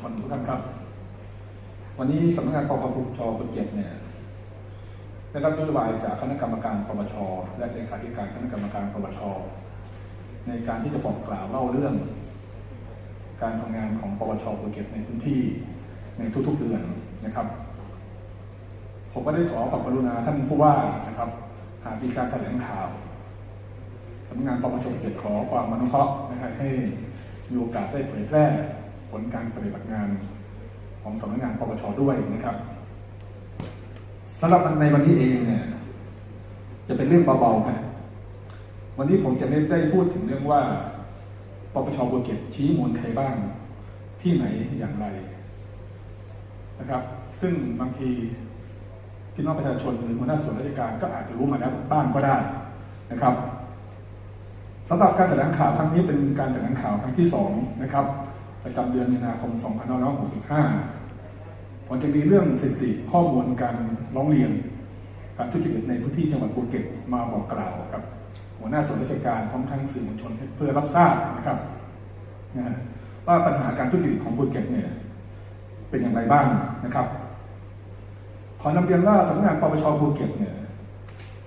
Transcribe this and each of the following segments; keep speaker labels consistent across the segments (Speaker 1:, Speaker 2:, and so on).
Speaker 1: ชนทุกท่านครับ วันนี้สำนักงานปปชภูเก็ตเนี่ยได้รับนโยบายจากคณะกรรมการปปชและเลขาธิการคณะกรรมการปปชในการที่จะบอกกล่าวเล่าเรื่อง การทำงานของปปชภูเก็ตในพื้นที่ในทุกๆเดือนนะครับ ผมก็ได้ขอความกรุณาท่านผู้ว่านะครับ หากมีการแถลงข่าวสำนักงานปปชภูเก็ตขอความอนุเคราะห์นะครับให้มีโอกาสได้เผยแพร่ ผลการปฏิบัติงานของสำนักงานปปชด้วยนะครับสำหรับในวันนี้เองเนี่ยจะเป็นเรื่องเบาๆนะวันนี้ผมจะไม่ได้พูดถึงเรื่องว่าปปชภูเก็ตชี้มูลใครบ้างที่ไหนอย่างไรนะครับ ซึ่งบางทีพี่น้องประชาชนหรือหัวหน้าส่วนราชการก็อาจจะรู้มาแล้วบ้างก็ได้นะครับสำหรับการแถลงข่าวครั้งนี้เป็นการแถลงข่าวครั้งที่สองนะครับ ประจำเดือนมีนาคม 2565ผมจะมีเรื่องสถิติข้อมูลการร้องเรียนการทุจริตในพื้นที่จังหวัดภูเก็ตมาบอกกล่าวกับ หัวหน้าส่วนราชการพร้อมทั้งสื่อมวลชนเพื่อรับทราบนะครับว่าปัญหาการทุจริตของภูเก็ตเนี่ยเป็นอย่างไรบ้างนะครับ ขอนำเรียนว่าสำนักงานปปชภูเก็ตเนี่ย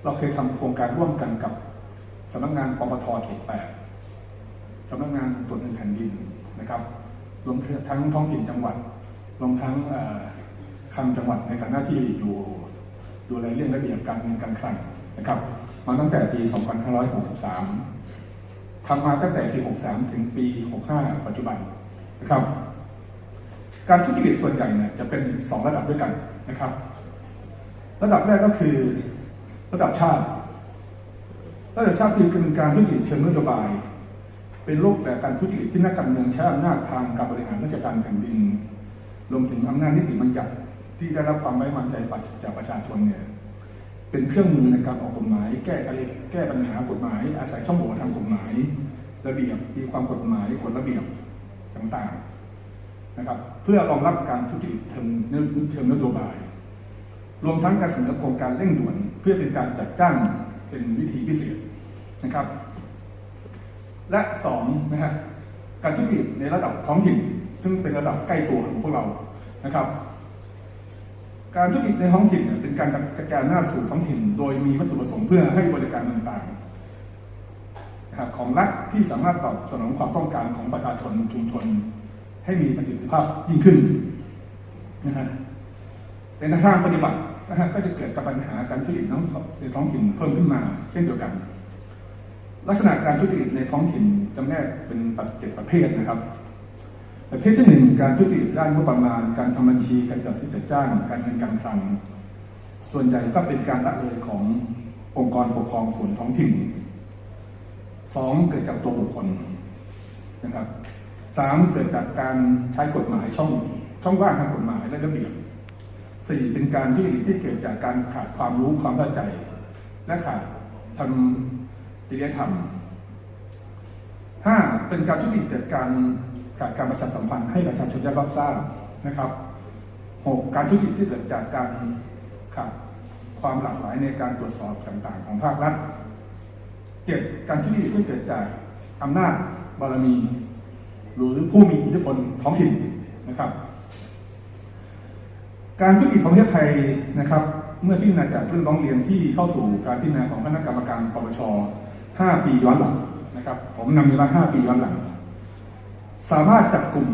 Speaker 1: เราเคยทำโครงการร่วมกันกับสำนักงานปปทเขตแปดสำนักงานตรวจเงินแผ่นดินนะครับ รวมทั้งท้องถิ่นจังหวัด รวมทั้งคลังจังหวัดในฐานะที่อยู่ดูแลเรื่องระเบียบการเงินการคลังนะครับ มาตั้งแต่ปี 2563 ทำมาตั้งแต่ปี 63 ถึงปี 65 ปัจจุบันนะครับ การทุจริตส่วนใหญ่เนี่ยจะเป็นสองระดับด้วยกันนะครับ ระดับแรกก็คือระดับชาติ ระดับชาติคือการทุจริตเชิงนโยบาย เป็นโรูปแบบการทุจริตที่นักการเมืองใช้อำนาจทางการบริหารราชการแผ่นดินรวมถึงอำนาจนิติบัญญัติที่ได้รับความไว้วางใจจากประชาชนเนี่ยเป็นเครื่องมือในการออกกฎหมาย แก้ไรแก้ปัญหากฎหมาย อาศัยช่องโหว่ทางกฎหมาย ระเบียบมีความกฎหมายกฎระเบียบต่างๆนะครับ เพื่อรองรับการทุจริตเชิงเชิงนโยบาย รวมทั้งการเสนอโครงการเร่งด่วน เพื่อเป็นการจัดจ้างเป็นวิธีพิเศษนะครับ และสองนะฮะการทุจริตในระดับท้องถิ่น ซึ่งเป็นระดับใกล้ตัวของพวกเรานะครับ การทุจริตในท้องถิ่นเป็นการกระจายอำนาสู่ท้องถิ่น โดยมีวัตถุประสงค์เพื่อให้บริการต่างๆของรัฐที่สามารถตอบสนองความต้องการของประชาชนชุมชน ให้มีประสิทธิภาพยิ่งขึ้นนะฮะแต่ในทางปฏิบัตินะฮะก็จะเกิดกับปัญหาการทุจริตในท้องถิ่นเพิ่มขึ้นมา เช่นเดียวกัน ลักษณะการทุจริตในท้องถิ่นจำแนกเป็นปัจเจ็ดประเภทนะครับ ประเภทที่หนึ่งการทุจริตด้านงบประมาณ การทำบัญชีการจัดซื้อจัดจ้าง การเงินการคลัง ส่วนใหญ่ก็เป็นการละเลยขององค์กรปกครองส่วนท้องถิ่นสองเกิดจากตัวบุคคลนะครับสามเกิดจากการใช้กฎหมายช่องช่องว่างทางกฎหมายและระเบียบสี่เป็นการที่ที่เกิดจากการขาดความรู้ความเข้าใจ และขาดทำ จริยธรรมห้าเป็นการทุจริตเกิดการขาดการประชาสัมพันธ์ให้ประชาชนได้รับทราบนะครับหกการทุจริตที่เกิดจากการขาดความหลากหลายในการตรวจสอบต่างๆ ของภาครัฐเจ็ดการทุจริตที่เกิดจากอำนาจบารมี หรือผู้มีอิทธิพลท้องถิ่นนะครับ การทุจริตของประเทศไทยนะครับ เมื่อพิจารณาจากเรื่องร้องเรียนที่เข้าสู่การพิจารณาของคณะกรรมการปปช 5 ปีย้อนหลังนะครับ ผมนำเวลา5 ปีย้อนหลัง สามารถจับกลุ่ม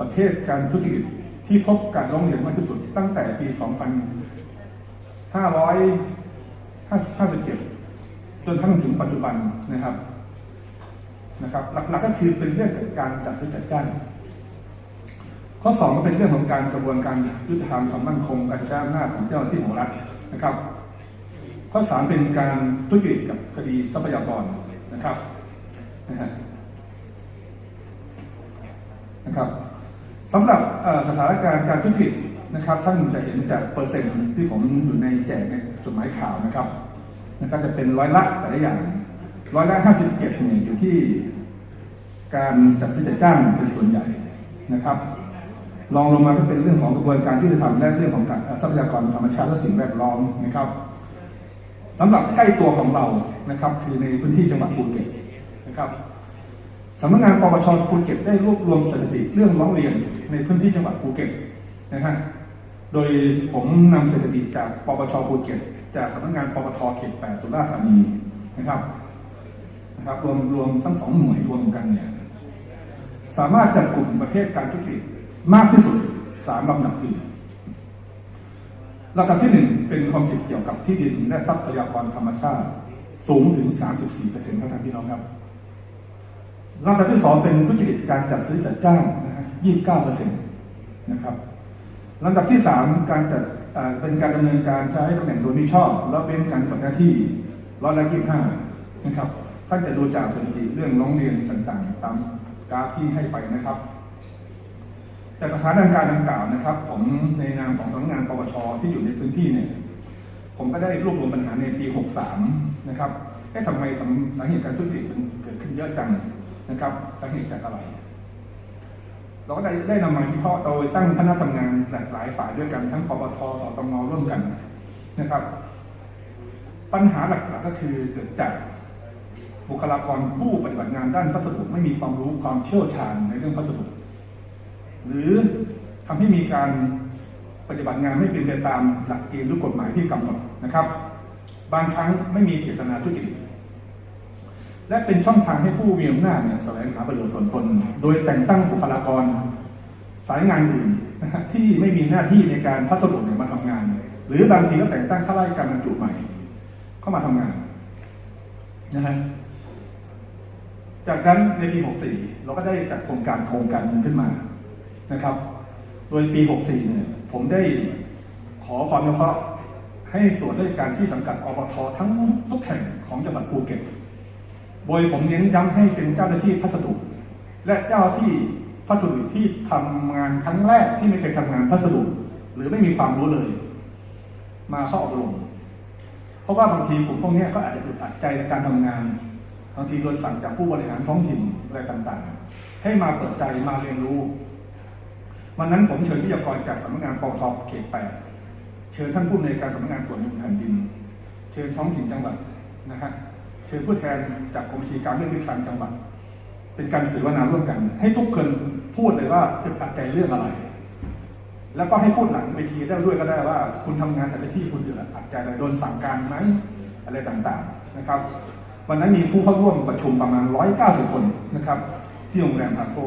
Speaker 1: ประเภทการทุจริตที่พบการร้องเรียนมากที่สุดตั้งแต่ปี 2557 จนทั้งถึงปัจจุบันนะครับนะครับหลักๆก็คือเป็นเรื่องของการจัดซื้อจัดจ้างข้อ2ก็เป็นเรื่องของการกระบวนการยุติธรรมความมั่นคงการใช้อำนาจของเจ้าหน้าที่ของรัฐนะครับ ข้อ3เป็นการทุจริตกับคดีทรัพยากรนะครับนะฮะนะครับสำหรับสถานการณ์การทุจริตนะครับ ท่านจะเห็นจากเปอร์เซ็นต์ที่ผมอยู่ในแจกในจดหมายข่าวนะครับนะครับจะเป็นร้อยละแต่ละอย่างร้อยละห้าสิบเจ็ดเนี่ยอยู่ที่การจัดซื้อจัดจ้างเป็นส่วนใหญ่นะครับรองลงมาก็เป็นเรื่องของกระบวนการที่จะทำและเรื่องของทรัพยากรธรรมชาติและสิ่งแวดล้อมนะครับ สำหรับใกล้ตัวของเรานะครับคือในพื้นที่จังหวัดภูเก็ตนะครับสำนักงานปปชภูเก็ตได้รวบรวมสถิติเรื่องร้องเรียนในพื้นที่จังหวัดภูเก็ตนะฮะโดยผมนำสถิติจากปปชภูเก็ตจากสำนักงานปปทเขต 8 สุราษฎร์ธานีนะครับนะครับรวมรวมทั้งสองหน่วยรวมกันเนี่ยสามารถจัดกลุ่มประเภทการทุจริตมากที่สุดสามลำดับคือ ลำดับที่หนึ่งเป็นความผิดเกี่ยวกับที่ดินและทรัพยากรธรรมชาติ สูงถึง 34%เท่านั้นพี่น้องครับลำดับที่สองเป็นทุจริตการจัดซื้อจัดจ้างนะฮะ29เปอร์เซ็นต์นะครับลำดับที่สามการจัดเป็นการดำเนินการใช้ตำแหน่งโดยมิชอบ และเป็นการปฏิบัติหน้าที่ร้อยละยี่ห้านะครับท่านจะดูจากสถิติเรื่องร้องเรียนต่างๆ ตามกราฟที่ให้ไปนะครับ จากสถานการณ์ดังกล่าวนะครับ ผมในนามของสำนักงานปปชที่อยู่ในพื้นที่เนี่ยผมก็ได้รวบรวมปัญหาในปี 63 นะครับเอ๊ะทำไมสาสาเหตุการทุจริตมันเกิดขึ้นเยอะจังนะครับสาเหตุจากอะไร เราก็ได้ได้นำมาวิเคราะห์โดยตั้งคณะทำงานหลากหลายฝ่ายด้วยกันทั้งปปทสตงร่วมกันนะครับ ปัญหาหลักๆก็คือเกิดจากบุคลากรผู้ปฏิบัติงานด้านพัสดุไม่มีความรู้ความเชี่ยวชาญในเรื่องพัสดุ หรือทำให้มีการปฏิบัติงานไม่เป็นไปตามหลักเกณฑ์หรือกฎหมายที่กำหนดนะครับ บางครั้งไม่มีเจตนาทุจริตและเป็นช่องทางให้ผู้มีอำนาจเนี่ยแสวงหาประโยชน์ส่วนตน โดยแต่งตั้งบุคลากร สายงานอื่นนะฮะที่ไม่มีหน้าที่ในการพัสดุเนี่ยมาทำงาน หรือบางทีก็แต่งตั้งข้าราชการบรรจุใหม่ เข้ามาทำงานนะฮะจากนั้นในปี 64 เราก็ได้จัดโครงการโครงการหนึงขึ้นมา นะครับ โดยปี 64 เนี่ย ผมได้ขอความอนุเคราะห์ให้ส่วนราชการที่สังกัดอบททั้งทุกแห่งของจังหวัดภูเก็ต โดยผมเน้นย้ำให้เป็นเจ้าหน้าที่พัสดุ และเจ้าที่พัสดุที่ทำงานครั้งแรกที่ไม่เคยทำงานพัสดุ หรือไม่มีความรู้เลย มาเข้าอบรมเพราะว่าบางทีกลุ่มพวกนี้ก็อาจจะอึดอัดใจในการทำงานบางทีโดนสั่งจากผู้บริหารท้องถิ่นอะไรต่างๆ ให้มาเปิดใจมาเรียนรู้ วันนั้นผมเชิญวิทยากรจากสำนักงานปตทเขตแปดเชิญท่านผู้อำนวยการสำนักงานตรวจเงินแผ่นดิน เชิญท้องถิ่นจังหวัดนะฮะเชิญผู้แทนจากกรมบัญชีการเรื่องที่คลังจังหวัด เป็นการสื่อวนาร่วมกัน ให้ทุกคนพูดเลยว่าอึดอัดใจเรื่องอะไร แล้วก็ให้พูดหลังเวทีได้ด้วยก็ได้ว่า คุณทำงานแต่ละที่คุณอึดอัดใจอะไรโดนสั่งการไหมอะไรต่างๆนะครับ วันนั้นมีผู้เข้าร่วมประชุมประมาณ 190 คนนะครับ ที่โรงแรมพาโก้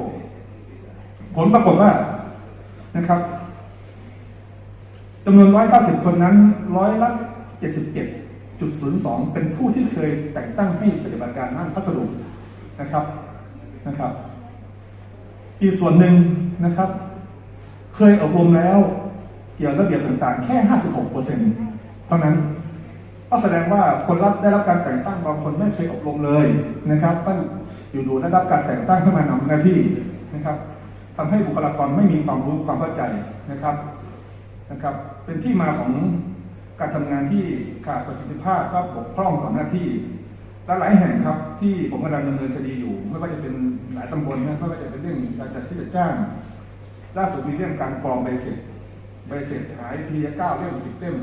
Speaker 1: ผลปรากฏว่า นะครับจำนวน 190 คนนั้นร้อยละ 77.02 เป็นผู้ที่เคยแต่งตั้งให้ปฏิบัติการด้านพัสดุนะครับนะครับ อีกส่วนหนึ่งนะครับ เคยอบรมแล้วเกี่ยวกับระเบียบต่างๆ แค่ 56%เท่านั้นก็แสดงว่าคนรับได้รับการแต่งตั้งบางคนไม่เคยอบรมเลยนะครับก็อยู่ๆได้รับการแต่งตั้งขึ้นมานำหน้าที่นะครับ ทำให้บุคลากรไม่มีความรู้ความเข้าใจนะครับนะครับ เป็นที่มาของการทำงานที่ขาดประสิทธิภาพก็บกพร่องต่อหน้าที่และหลายแห่งครับที่ผมกำลังดำเนินคดีอยู่ ไม่ว่าจะเป็นหลายตำบลนะไม่ว่าจะเป็นเรื่องการจัดซื้อจัดจ้างล่าสุดมีเรื่องการปลอมใบเสร็จใบเสร็จหายพีเก้าเล่มสิบเล่ม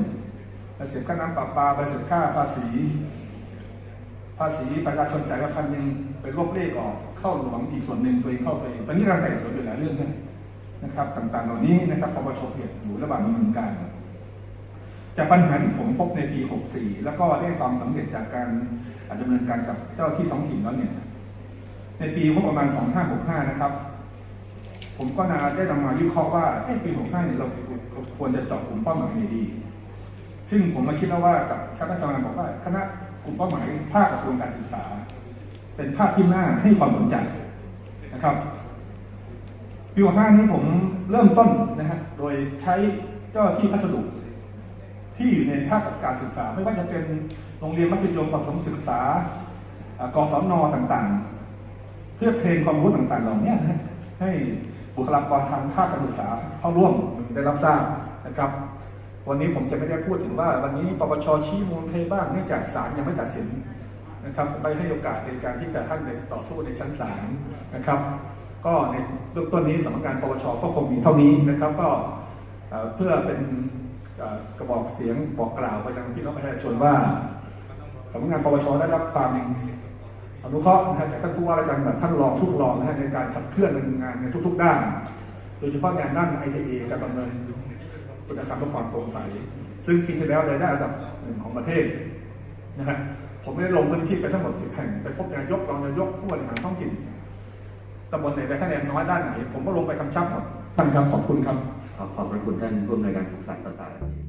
Speaker 1: ใบเสร็จค่าน้ำประปาใบเสร็จค่าภาษี ภาษีประชาชนจ่ายมาพันหนึ่งไปลบเลขออก เข้าหลวงอีกส่วนหนึ่งตัวเองเข้าไปตอนนี้กำลังไต่สวนอยู่หลายเรื่องนะนะครับ ต่างๆเหล่านี้นะครับปปชเพียอยู่ระหว่างดำเนินการ จากปัญหาที่ผมพบในปี 64 แล้วก็ได้ความสำเร็จจากการดำเนินการกับเจ้าที่ท้องถิ่นแล้วเนี่ยในปีงบประมาณ 2565 นะครับ ผมก็นาได้นำมาวิเคราะห์ว่าเอ๊ะปี 65 เนี่ยเราควรจะเจาะกลุ่มเป้าหมายไหนดี ซึ่งผมมาคิดแล้วว่ากับคณะทำงานบอกว่าคณะกลุ่มเป้าหมายภาคกระทรวงการศึกษา เป็นภาคที่น่าให้ความสนใจนะครับปีห้านี้ผมเริ่มต้นนะฮะโดยใช้เจ้าที่พัสดุที่อยู่ในภาคการศึกษา ไม่ว่าจะเป็นโรงเรียนมัธยมประถมศึกษากศนต่างๆ เพื่อเทรนความรู้ต่างๆเหล่านี้นะฮะให้บุคลากรทางภาคการศึกษาเข้าร่วมได้รับทราบนะครับ วันนี้ผมจะไม่ได้พูดถึงว่า วันนี้ปปชชี้มูลใครบ้างเนื่องจากศาลยังไม่ตัดสิน นะครับไปให้โอกาสในการที่จะท่านต่อสู้ในชั้นศาลนะครับ ก็ในเบื้องต้นนี้สำนักงานปปชก็คงมีเท่านี้นะครับ ก็เพื่อเป็นกระบอกเสียงบอกกล่าวไปยังพี่น้องประชาชนว่าสำนักงานปปชได้รับความอนุเคราะห์นะฮะจากท่านผู้ว่าราชการแบบท่านรองทุกรองนะฮะในการขับเคลื่อนดำเนินงานในทุก ๆ ด้าน โดยเฉพาะงานด้าน ITA การดำเนินคุณธรรมและความโปร่งใส ซึ่งปีที่แล้วรายได้อันดับหนึ่งของประเทศนะฮะ ผมไม่ได้ลงพื้นที่ไปทั้งหมดสิบแห่งไปพบนายกรองนายกผู้บริหารท้องถิ่นตำบลไหนได้คะแนนน้อยด้านไหน ผมก็ลงไปกำชับหมดท่านครับขอบคุณครับ
Speaker 2: ขอขอบพระคุณท่านผู้อำนวยการสุขสันต์ประสาน